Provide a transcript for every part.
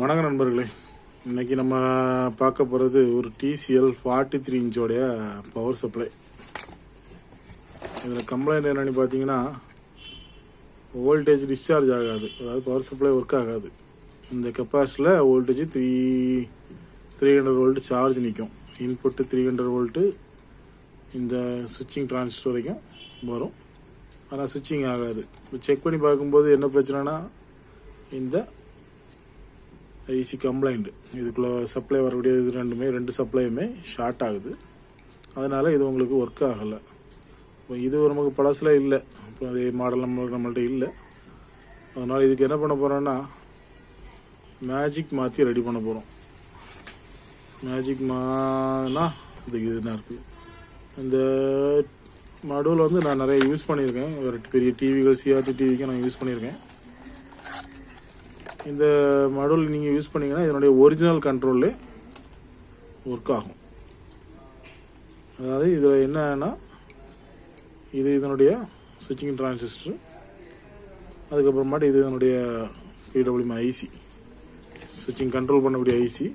வணக்கம் நண்பர்களே. இன்னைக்கு நம்ம பார்க்க போகிறது ஒரு டிசிஎல் ஃபார்ட்டி த்ரீ இன்ச்சோடைய பவர் சப்ளை இதில் கம்ப்ளைண்ட் என்னன்னு பார்த்தீங்கன்னா வோல்டேஜ் டிஸ்சார்ஜ் ஆகாது. அதாவது பவர் சப்ளை ஒர்க் ஆகாது. இந்த கெப்பாசிட்டியில் voltage three three hundred volt charge நிற்கும் இன்புட்டு த்ரீ ஹண்ட்ரட் வோல்ட்டு இந்த சுவிட்சிங் டிரான்சிஸ்டர் வரைக்கும் வரும். ஆனால் சுவிட்சிங் ஆகாது. இப்போ செக் பண்ணி பார்க்கும்போது என்ன பிரச்சனைனா இந்த ஐசி கம்ப்ளைண்ட் இதுக்குள்ளே சப்ளை வரக்கூடிய இது ரெண்டுமே ரெண்டு சப்ளையுமே ஷார்ட் ஆகுது. அதனால் இது உங்களுக்கு ஒர்க் ஆகலை. இப்போ இது நமக்கு பழசில் இல்லை. இப்போ அதே மாடல் நம்ம நம்மள்ட்ட இல்லை. அதனால் இதுக்கு என்ன பண்ண போகிறோன்னா மேஜிக் மாற்றி ரெடி பண்ண போகிறோம் மேஜிக் மானா இதுக்கு இதுனா இருக்குது இந்த மடுவில் வந்து நான் நிறைய யூஸ் பண்ணியிருக்கேன். ஒரு பெரிய டிவிகள் சிஆர்டி டிவிக்கு நான் யூஸ் பண்ணியிருக்கேன். இந்த மாடல் நீங்கள் யூஸ் பண்ணீங்கன்னா இதனுடைய ஒரிஜினல் கண்ட்ரோல் ஒர்க் ஆகும். அதாவது இதில் என்னன்னா இது இதனுடைய சுவிட்சிங் டிரான்சிஸ்டர் அதுக்கப்புறமாட்டு இது இதனுடைய பிடபிள்யூஎம் ஐசி சுவிட்சிங் கண்ட்ரோல் பண்ணக்கூடிய ஐசி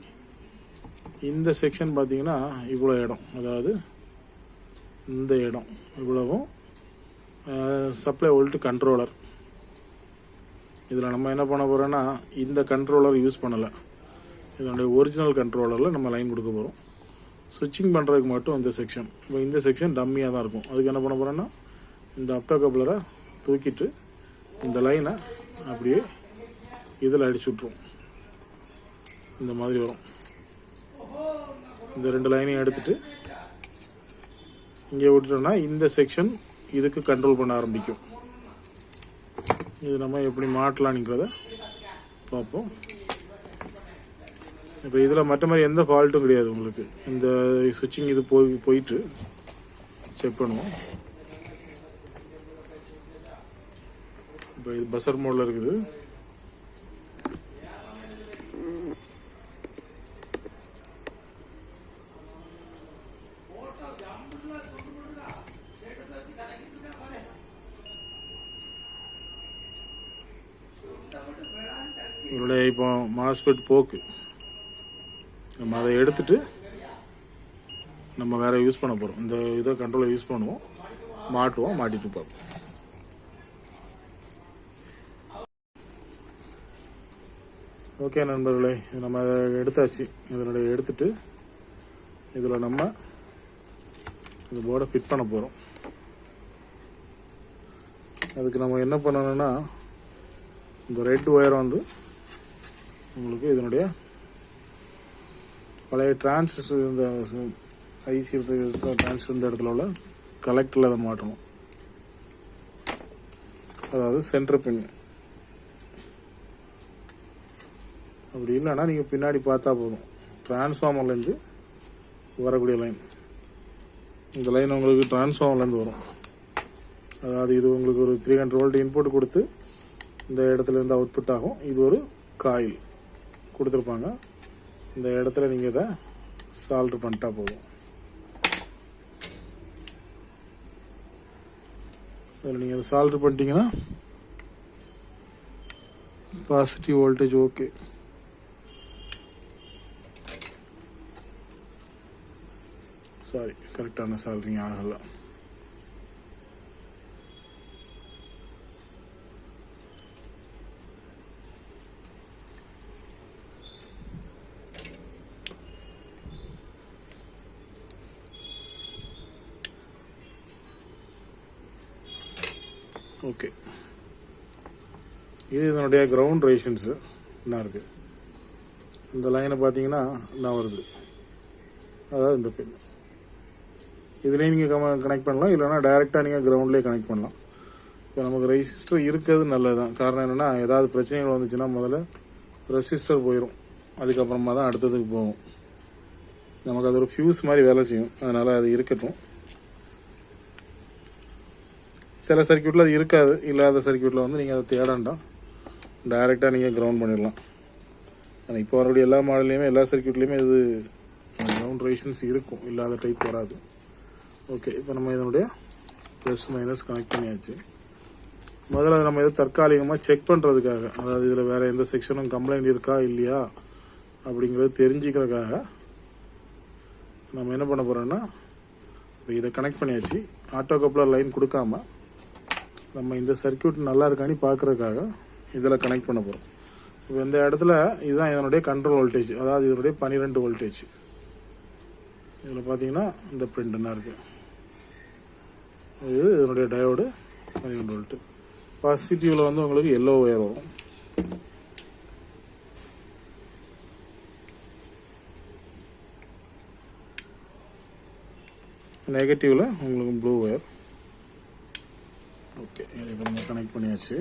இந்த செக்ஷன் பார்த்தீங்கன்னா இவ்வளோ இடம். அதாவது இந்த இடம் இவ்வளவும் சப்ளை வோல்ட் கண்ட்ரோலர் இதில் நம்ம என்ன பண்ண போகிறோன்னா இந்த கண்ட்ரோலர் யூஸ் பண்ணலை. இதனுடைய ஒரிஜினல் கண்ட்ரோலரில் நம்ம லைன் கொடுக்க போகிறோம் ஸ்விட்சிங் பண்ணுறதுக்கு மட்டும் இந்த செக்ஷன் இப்போ இந்த செக்ஷன் டம்மியாக தான் இருக்கும். அதுக்கு என்ன பண்ண போகிறோன்னா இந்த அப்டோ கப்ளரை தூக்கிட்டு இந்த லைனை அப்படியே இதில் அடிச்சு விட்ருவோம் இந்த மாதிரி வரும். இந்த ரெண்டு லைனையும் எடுத்துட்டு இங்கே விட்டுட்டோன்னா இந்த செக்ஷன் இதுக்கு கண்ட்ரோல் பண்ண ஆரம்பிக்கும். இது நம்ம எப்படி மாட்டலாம்ங்கிறத பார்ப்போம். இப்போ இதில் மற்ற மாதிரி எந்த ஃபால்ட்டும் கிடையாது உங்களுக்கு. இந்த சுவிட்சிங் இது போய் போயிட்டு செக் பண்ணுவோம். இப்போ இது பஸ்ஸர் மோடில் இருக்குது இதனுடைய இப்போ போக்கு. நம்ம அதை எடுத்துட்டு நம்ம வேற யூஸ் பண்ண போகிறோம் இந்த இதை கண்ட்ரோலை யூஸ் பண்ணுவோம். மாட்டுவோம் மாட்டிட்டு பார்ப்போம் ஓகே நண்பர்களே நம்ம அதை எடுத்தாச்சு. இதனுடைய எடுத்துட்டு இதில் நம்ம இந்த போர்டை ஃபிட் பண்ண போகிறோம் அதுக்கு நம்ம என்ன பண்ணணும்னா இந்த ரெட் ஒயர் வந்து உங்களுக்கு இதனுடைய பழைய டிரான்சிஸ்டர் இந்த ஐசி டிரான்சிஸ்டர் இந்த இடத்துல உள்ள கலெக்டரில் அதை மாட்டணும். அதாவது சென்டர் பின் அப்படி இல்லைன்னா நீங்கள் பின்னாடி பார்த்தா போதும். டிரான்ஸ்ஃபார்மர்லேருந்து வரக்கூடிய லைன் இந்த லைன் உங்களுக்கு டிரான்ஸ்ஃபார்மர்லேருந்து வரும். அதாவது இது உங்களுக்கு ஒரு த்ரீ ஹண்ட்ரட் வோல்ட் இன்புட் கொடுத்து இந்த இடத்துல இருந்து அவுட்புட் ஆகும். இது ஒரு காயில் கொடுத்துருப்பாங்க. இந்த இடத்துல நீங்கள் இதை சால்ட்ரு பண்ணிட்டா போதும். இதில் நீங்கள் இதை சால்ட்ரு பண்ணிட்டீங்கன்னா பாசிட்டிவ் வோல்டேஜ் ஓகே சாரி கரெக்டான சால்ரிங் ஆகலை. ஓகே இது இதனுடைய கிரவுண்ட் ரேஷன்ஸு என்ன இருக்குது இந்த லைனை பார்த்தீங்கன்னா என்ன வருது. அதாவது இந்த பின் இதுலேயும் நீங்கள் கனெக்ட் பண்ணலாம். இல்லைனா டைரெக்டாக நீங்கள் கிரவுண்ட்லேயே கனெக்ட் பண்ணலாம். இப்போ நமக்கு ரெசிஸ்டர் இருக்கிறது நல்லது தான் காரணம் என்னென்னா ஏதாவது பிரச்சனைகள் வந்துச்சுன்னா முதல்ல ரெசிஸ்டர் போயிடும் அதுக்கப்புறமா தான் அடுத்ததுக்கு போகும். நமக்கு அது ஒரு ஃபியூஸ் மாதிரி வேலை செய்யும். அதனால் அது இருக்கட்டும். சில சர்க்கியூட்டில் அது இருக்காது. இல்லாத சர்க்கியூட்டில் வந்து நீங்கள் அதை தேடண்டாம் டைரெக்டாக நீங்கள் கிரவுண்ட் பண்ணிடலாம். ஆனால் இப்போ வரக்கூடிய எல்லா மாடல்லையுமே எல்லா சர்க்கியூட்லேயுமே இது கிரவுண்ட் ரேஷன்ஸ் இருக்கும். இல்லாத டைப் வராது. ஓகே இப்போ நம்ம இதனுடைய ப்ளஸ் மைனஸ் கனெக்ட் பண்ணியாச்சு. முதல்ல நம்ம இதை தற்காலிகமாக செக் பண்ணுறதுக்காக அதாவது இதில் வேறு எந்த செக்ஷனும் கம்ப்ளைண்ட் இருக்கா இல்லையா அப்படிங்கிறது தெரிஞ்சுக்கிறதுக்காக நம்ம என்ன பண்ண போகிறோன்னா இப்போ இதை கனெக்ட் பண்ணியாச்சு. ஆட்டோ கப்ளர் லைன் கொடுக்காம நம்ம இந்த சர்க்யூட் நல்லா இருக்கான்னு பார்க்குறதுக்காக இதில் கனெக்ட் பண்ண போகிறோம் இப்போ இந்த இடத்துல இதுதான் இதனுடைய கண்ட்ரோல் வோல்டேஜ் அதாவது இதனுடைய பன்னிரெண்டு வோல்டேஜ் இதில் பார்த்தீங்கன்னா இந்த பிரிண்ட் என்ன இருக்கு. இது இதனுடைய டயோடு பன்னிரெண்டு வோல்ட்டு பாசிட்டிவில் வந்து உங்களுக்கு எல்லோ ஒயர் வரும். நெகட்டிவில் உங்களுக்கு ப்ளூ ஒயர் ஓகே இது இப்போ நம்ம கனெக்ட் பண்ணியாச்சு.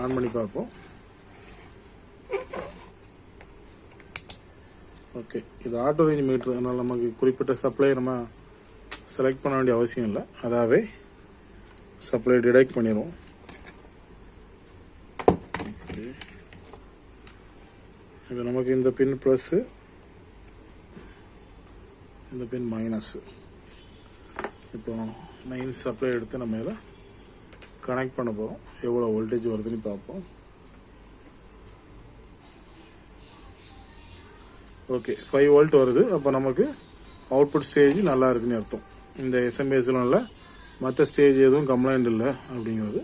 ஆன் பண்ணி பார்ப்போம். ஓகே இது ஆட்டோ ரேஞ்ச் மீட்ரு அதனால் நமக்கு குறிப்பிட்ட சப்ளை நம்ம செலக்ட் பண்ண வேண்டிய அவசியம் இல்லை. அதாவே சப்ளை டிடெக்ட் பண்ணிடும் ஓகே இப்போ நமக்கு இந்த பின் ப்ளஸ்ஸு இந்த பின் மைனஸ் இப்போ மெயின் சப்ளை எடுத்து நம்ம இதில் கனெக்ட் பண்ண போகிறோம் எவ்வளோ வோல்டேஜ் வருதுன்னு பார்ப்போம். ஓகே ஃபைவ் வோல்ட் வருது. அப்போ நமக்கு அவுட்புட் ஸ்டேஜ் நல்லா இருக்குன்னு அர்த்தம். இந்த எஸ்எம்எஸ்லாம் இல்லை மற்ற ஸ்டேஜ் எதுவும் கம்ப்ளைண்ட் இல்லை அப்படிங்கிறது.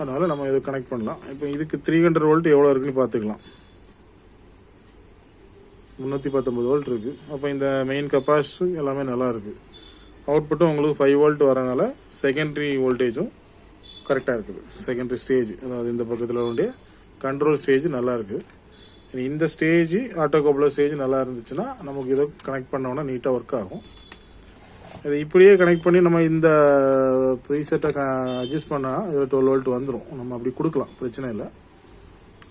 அதனால் நம்ம இதை கனெக்ட் பண்ணலாம். இப்போ இதுக்கு த்ரீ ஹண்ட்ரட் வோல்ட் எவ்வளோ இருக்குன்னு பார்த்துக்கலாம். முந்நூற்றி பத்தொம்பது வோல்ட் இருக்குது அப்போ இந்த மெயின் கெப்பாசிட்டி எல்லாமே நல்லா இருக்குது அவுட்புட்டும் உங்களுக்கு ஃபைவ் வோல்ட் வரனால செகண்டரி வோல்டேஜும் கரெக்டாக இருக்குது. செகண்டரி ஸ்டேஜ் அதாவது இந்த பக்கத்தில் உடைய கண்ட்ரோல் ஸ்டேஜ் நல்லா இருக்குது இந்த ஸ்டேஜ் ஆட்டோ கப்ளர் ஸ்டேஜ் நல்லா இருந்துச்சுன்னா நமக்கு இதை கனெக்ட் பண்ணோன்னா நீட்டாக ஒர்க் ஆகும். இது இப்படியே கனெக்ட் பண்ணி நம்ம இந்த ப்ரீசெட்டை அட்ஜஸ்ட் பண்ணால் இதில் டுவெல் வோல்ட் வந்துடும் நம்ம அப்படி கொடுக்கலாம் பிரச்சனை இல்லை.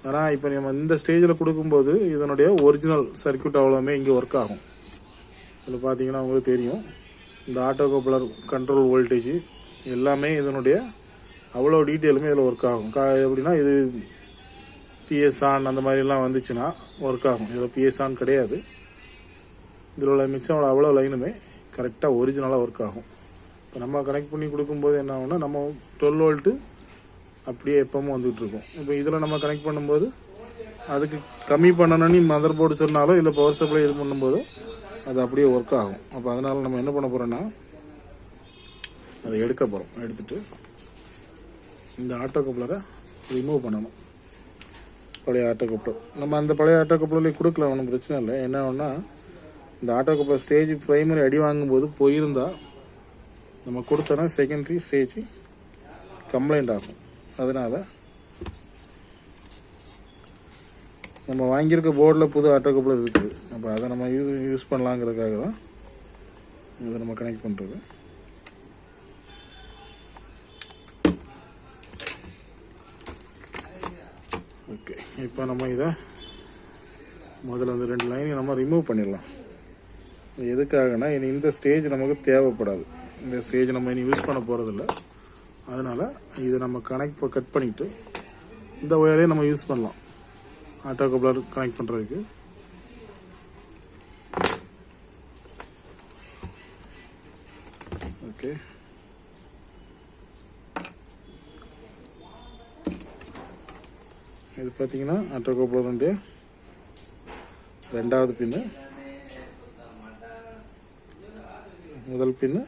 ஆனால் இப்போ நம்ம இந்த ஸ்டேஜில் கொடுக்கும்போது இதனுடைய ஒரிஜினல் சர்க்யூட் அவ்வளோமே இங்கே ஒர்க் ஆகும். இதில் பார்த்தீங்கன்னா உங்களுக்கு தெரியும். இந்த ஆட்டோ கப்ளர் கண்ட்ரோல் வோல்டேஜ் எல்லாமே இதனுடைய அவ்வளோ டீட்டெயிலுமே இதில் ஒர்க் ஆகும். கா எப்படின்னா இது பிஎஸ் ஆன் அந்த மாதிரிலாம் வந்துச்சுன்னா ஒர்க் ஆகும். இதில் பிஎஸ் ஆன் கிடையாது. இதில் உள்ள மிச்சம் அவ்வளோ லைனுமே கரெக்டாக ஒரிஜினலாக ஒர்க் ஆகும். இப்போ நம்ம கனெக்ட் பண்ணி கொடுக்கும்போது என்ன ஆகும்னா நம்ம டுவெல் வோல்ட்டு அப்படியே எப்பவும் வந்துகிட்ருக்கோம் இப்போ இதில் நம்ம கனெக்ட் பண்ணும்போது அதுக்கு கம்மி பண்ணணும்னு மதர் போர்டு சொன்னாலோ இல்லை பவர் சப்ளை இது பண்ணும்போதோ அது அப்படியே ஒர்க் ஆகும். அப்போ அதனால் நம்ம என்ன பண்ண போகிறோன்னா அதை எடுக்க போகிறோம் எடுத்துட்டு இந்த ஆட்டோ கப்ளரை ரிமூவ் பண்ணணும். பழைய ஆட்டோ கப்ளர் நம்ம அந்த பழைய ஆட்டோ கப்ளர்லேயே கொடுக்கல ஒன்றும் பிரச்சனை இல்லை. என்ன ஒன்றா இந்த ஆட்டோ கப்ளர் ஸ்டேஜ் ப்ரைமரி அடி வாங்கும்போது போயிருந்தால் நம்ம கொடுத்தோன்னா செகண்டரி ஸ்டேஜ் கம்ப்ளைண்ட் ஆகும். அதனால் நம்ம வாங்கியிருக்க போர்டில் புது ஆட்டோ கப்ளர் இருக்குது. அப்போ அதை நம்ம யூஸ் யூஸ் பண்ணலாங்கிறதுக்காக தான் இதை நம்ம கனெக்ட் பண்ணுறது ஓகே இப்போ நம்ம இதை முதல்ல அந்த ரெண்டு லைனையும் நம்ம ரிமூவ் பண்ணிடலாம். எதுக்காகனா இனி இந்த ஸ்டேஜ் நமக்கு தேவைப்படாது. இந்த ஸ்டேஜ் நம்ம இனி யூஸ் பண்ண போகிறதில்ல அதனால் இதை நம்ம கனெக்ட் கட் பண்ணிவிட்டு இந்த ஒயரே நம்ம யூஸ் பண்ணலாம். ஆட்டோ கப்ளர் கனெக்ட் பண்ணுறதுக்கு ஓகே இது பார்த்தீங்கன்னா ஆட்டோ கப்ளருடைய ரெண்டாவது பின்னு. முதல் பின்னு.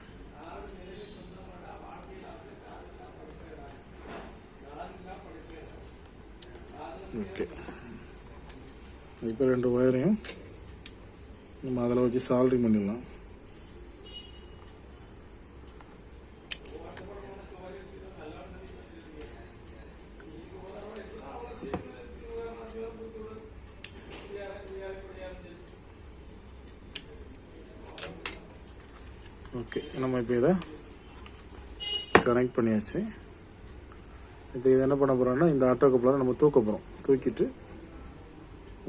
ஓகே இப்போ ரெண்டு ஒயரையும் நம்ம அதில் வச்சு சால்ட்ரிங் பண்ணிடலாம். ஓகே நம்ம இப்போ இதை கனெக்ட் பண்ணியாச்சு. இப்போ இது என்ன பண்ண போகிறோம்னா இந்த ஆட்டோ கப்ளரை நம்ம தூக்க போகிறோம் தூக்கிட்டு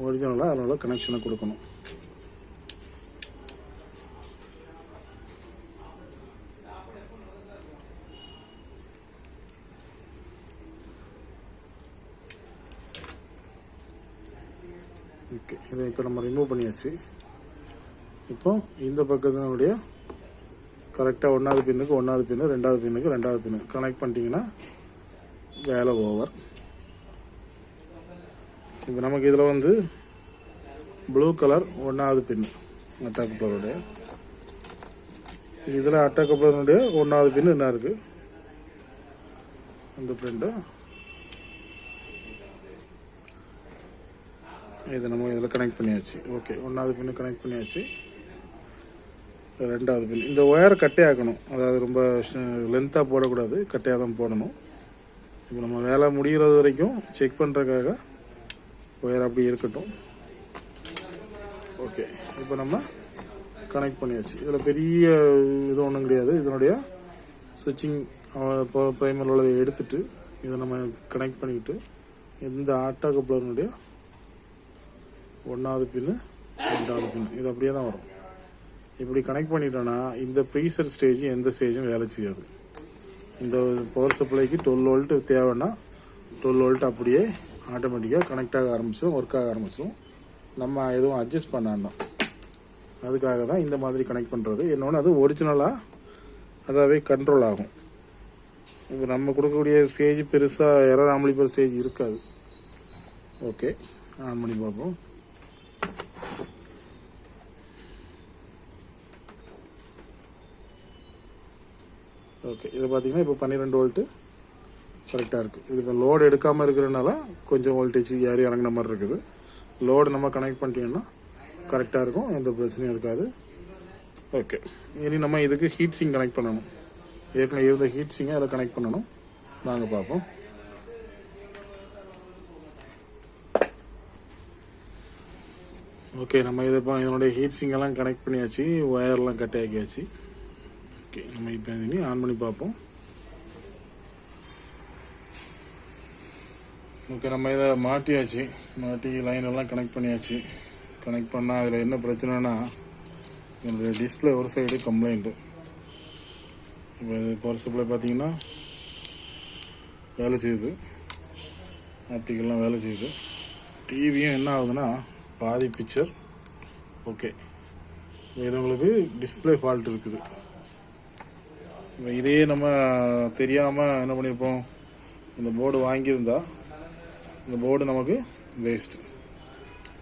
ஒரிஜினலாக அதனால் கனெக்ஷனை கொடுக்கணும். ஓகே இதை இப்போ நம்ம ரிமூவ் பண்ணியாச்சு. இப்போ இந்த பக்கத்தினுடைய கரெக்டாக ஒன்றாவது பின்னுக்கு ஒன்றாவது பின்னு ரெண்டாவது பின்னுக்கு ரெண்டாவது பின்னு கனெக்ட் பண்ணிட்டீங்கன்னா வேலை ஓவர் இப்போ நமக்கு இதில் வந்து ப்ளூ கலர் ஒன்றாவது பின்னு அட்டா இதில் அட்டா ஒன்றாவது பின்னு என்ன இருக்குது அந்த பிரிண்ட்டு இதை நம்ம இதில் கனெக்ட் பண்ணியாச்சு. ஓகே ஒன்றாவது பின்னு கனெக்ட் பண்ணியாச்சு. ரெண்டாவது பின் இந்த ஒயரை கட்டே ஆக்கணும் அதாவது ரொம்ப லென்த்தாக போடக்கூடாது. கட்டையாக தான் போடணும். இப்போ நம்ம வேலை முடிகிறது வரைக்கும் செக் பண்ணுறதுக்காக ஒயர் அப்படி இருக்கட்டும். ஓகே இப்போ நம்ம கனெக்ட் பண்ணியாச்சு. இதில் பெரிய இது ஒன்றும் கிடையாது. இதனுடைய சுவிட்சிங் ப்ரைமர் உள்ளதை எடுத்துட்டு இதை நம்ம கனெக்ட் பண்ணிக்கிட்டு இந்த ஆட்டோ கப்ளர்னுடைய ஒன்றாவது பின்னு ரெண்டாவது பின்னு இது அப்படியே தான் வரும். இப்படி கனெக்ட் பண்ணிட்டோன்னா இந்த ப்ரீசர் ஸ்டேஜ் எந்த ஸ்டேஜும் வேலை செய்யாது. இந்த பவர் சப்ளைக்கு டுவெல் வோல்ட் தேவைன்னா டுவெல் வோல்ட் அப்படியே ஆட்டோமேட்டிக்காக கனெக்ட் ஆக ஆரம்பிச்சிடும் ஒர்க் ஆக ஆரம்பிச்சிடும் நம்ம எதுவும் அட்ஜஸ்ட் பண்ணாண்டோம் அதுக்காக தான் இந்த மாதிரி கனெக்ட் பண்ணுறது இன்னொன்று அது ஒரிஜினலாக அதாவே கண்ட்ரோல் ஆகும். இப்போ நம்ம கொடுக்கக்கூடிய ஸ்டேஜ் பெருசாக எரர் ஆம்பளிப்பர் ஸ்டேஜ் இருக்காது. ஓகே ஆன் பண்ணி பார்ப்போம். ஓகே இது பார்த்தீங்கன்னா இப்போ பன்னிரெண்டு வோல்ட்டு கரெக்டாக இருக்குது இது இப்போ லோடு எடுக்காமல் இருக்கிறனால கொஞ்சம் வோல்டேஜ் ஏறி இறங்கின மாதிரி இருக்குது. லோடு நம்ம கனெக்ட் பண்ணிட்டீங்கன்னா கரெக்டாக இருக்கும். எந்த பிரச்சனையும் இருக்காது. ஓகே இனி நம்ம இதுக்கு ஹீட் சிங் கனெக்ட் பண்ணணும். ஏற்கனவே இருந்த ஹீட் சிங்கை அதில் கனெக்ட் பண்ணணும். நாங்கள் பார்ப்போம். ஓகே நம்ம இதை இப்போ இதனுடைய ஹீட் சிங்கெல்லாம் கனெக்ட் பண்ணியாச்சு ஒயர்லாம் கட் ஆக்கியாச்சு ஓகே நம்ம இப்போ இனி ஆன் பண்ணி பார்ப்போம். ஓகே நம்ம இதை மாட்டியாச்சு. மாட்டி லைன் எல்லாம் கனெக்ட் பண்ணியாச்சு. கனெக்ட் பண்ணால் அதில் என்ன பிரச்சனைனா என்னுடைய டிஸ்பிளே ஒரு சைடு கம்ப்ளைண்ட்டு இப்போ இது பவர் சப்ளை பார்த்தீங்கன்னா வேலை செய்யுது. ஆப்டிக்கெல்லாம் வேலை செய்யுது. டிவியும் என்ன ஆகுதுன்னா பாதி பிக்சர் ஓகே இது உங்களுக்கு டிஸ்பிளே ஃபால்ட் இருக்குது. இப்போ இதையே நம்ம தெரியாமல் என்ன பண்ணியிருப்போம்? இந்த போர்டு வாங்கியிருந்தா இந்த போர்டு நமக்கு வேஸ்ட்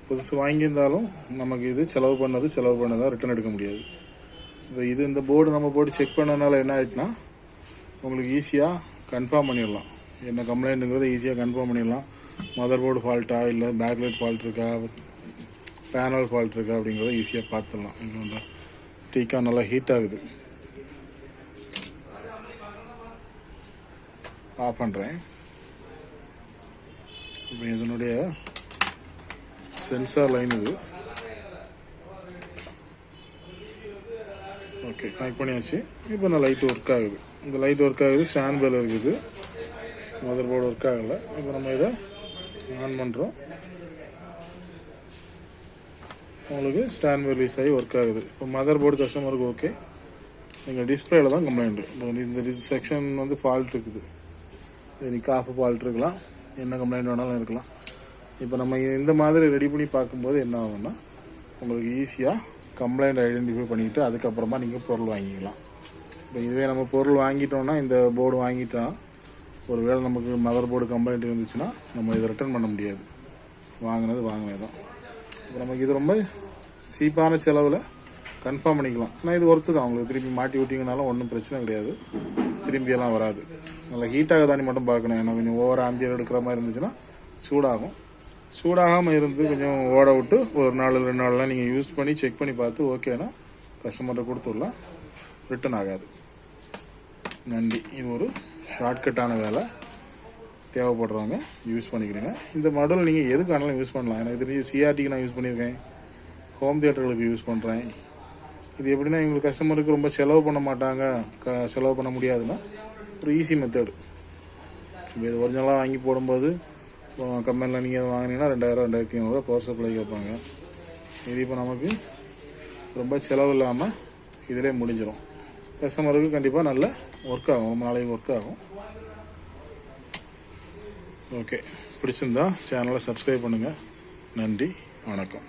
புதுசு வாங்கியிருந்தாலும் நமக்கு இது செலவு பண்ணது செலவு பண்ணதாக ரிட்டர்ன் எடுக்க முடியாது. இப்போ இது இந்த போர்டு நம்ம போட்டு செக் பண்ணனால என்ன ஆயிட்டுனா உங்களுக்கு ஈஸியாக கன்ஃபார்ம் பண்ணிடலாம். என்ன கம்ப்ளைண்ட்டுங்கிறத ஈஸியாக கன்ஃபார்ம் பண்ணிடலாம். மதர் போர்டு ஃபால்ட்டா இல்லை பேக்லைட் ஃபால்ட் இருக்கா பேனல் ஃபால்ட் இருக்கா அப்படிங்கிறத ஈஸியாக பார்த்துடலாம். இன்னொன்று டீக்கா நல்லா ஹீட் ஆகுது. ஆஃப் பண்ணுறேன் இப்போ இதனுடைய சென்சார் லைன் இது. ஓகே கனெக்ட் பண்ணியாச்சு. இப்போ நான் லைட் ஒர்க் ஆகுது. இந்த லைட் ஒர்க் ஆகுது ஸ்டாண்ட் பேல் இருக்குது. மதர் போர்டு ஒர்க் ஆகலை. இப்போ நம்ம இதை ஆன் பண்ணுறோம் உங்களுக்கு ஸ்டாண்ட் பேல் ரிலீஸ் ஆகி ஒர்க் ஆகுது. இப்போ மதர் போர்டு கஸ்டமருக்கு ஓகே எங்கள் டிஸ்பிளேயில் தான் கம்ப்ளைண்ட் இப்போ இந்த செக்ஷன் வந்து ஃபால்ட் இருக்குது. இன்னைக்கு ஆஃப் ஃபால்ட் இருக்கலாம். என்ன கம்ப்ளைண்ட் வேணாலும் இருக்கலாம். இப்போ நம்ம இந்த மாதிரி ரெடி பண்ணி பார்க்கும்போது என்ன ஆகும்னா உங்களுக்கு ஈஸியாக கம்ப்ளைண்ட் ஐடென்டிஃபை பண்ணிக்கிட்டு அதுக்கப்புறமா நீங்கள் பொருள் வாங்கிக்கலாம். இப்போ இதுவே நம்ம பொருள் வாங்கிட்டோம்னா இந்த போர்டு வாங்கிட்டோம் ஒருவேளை நமக்கு மதர் போர்டு கம்ப்ளைண்ட் இருந்துச்சுன்னா நம்ம இதை ரிட்டர்ன் பண்ண முடியாது. வாங்கினது வாங்கினது தான் இப்போ நமக்கு இது ரொம்ப சீப்பான செலவில் கன்ஃபார்ம் பண்ணிக்கலாம். ஆனால் இது ஒர்த்து தான். உங்களுக்கு திருப்பி மாட்டி விட்டிங்கனாலும் ஒன்றும் பிரச்சனை கிடையாது. திரும்பி எல்லாம் வராது. நல்லா ஹீட்டாக ஆகுதானி மட்டும் பார்க்கணும். ஏன்னா கொஞ்சம் ஓவர் ஆம்பியர் எடுக்கிற மாதிரி இருந்துச்சுன்னா சூடாகும். சூடாகாமல் இருந்து கொஞ்சம் ஓட விட்டு ஒரு நாள் ரெண்டு நாள்லாம் நீங்கள் யூஸ் பண்ணி செக் பண்ணி பார்த்து ஓகேனா கஸ்டமர்கிட்ட கொடுத்துடலாம். ரிட்டர்ன் ஆகாது. நன்றி. இது ஒரு ஷார்ட்கட்டான வேலை. தேவைப்படுறவங்க யூஸ் பண்ணிக்கிறீங்க. இந்த மாடல் நீங்கள் எதுக்கு ஆனாலும் யூஸ் பண்ணலாம். எனக்கு தெரிஞ்சு சிஆர்டிக்கு நான் யூஸ் பண்ணியிருக்கேன். ஹோம் தியேட்டர்களுக்கு யூஸ் பண்ணுறேன் இது எப்படின்னா எங்களுக்கு கஸ்டமருக்கு ரொம்ப செலவு பண்ண மாட்டாங்க. க செலவு பண்ண முடியாதுன்னா ஒரு ஈஸி மெத்தடு இப்போ இது ஒரிஜினலாக வாங்கி போடும்போது கம்பெனியில் நீங்கள் வாங்கினீங்கன்னா ரெண்டாயிரம் ரெண்டாயிரத்தி ஐநூறுரூவா பவர் சப்ளை கேட்பாங்க. இது இப்போ நமக்கு ரொம்ப செலவு இல்லாமல் இதிலே முடிஞ்சிடும் கஸ்டமருக்கு கண்டிப்பாக நல்ல ஒர்க் ஆகும். ரொம்ப நாளைக்கு ஒர்க் ஆகும். ஓகே பிடிச்சிருந்தா சேனலை சப்ஸ்கிரைப் பண்ணுங்கள் நன்றி. வணக்கம்.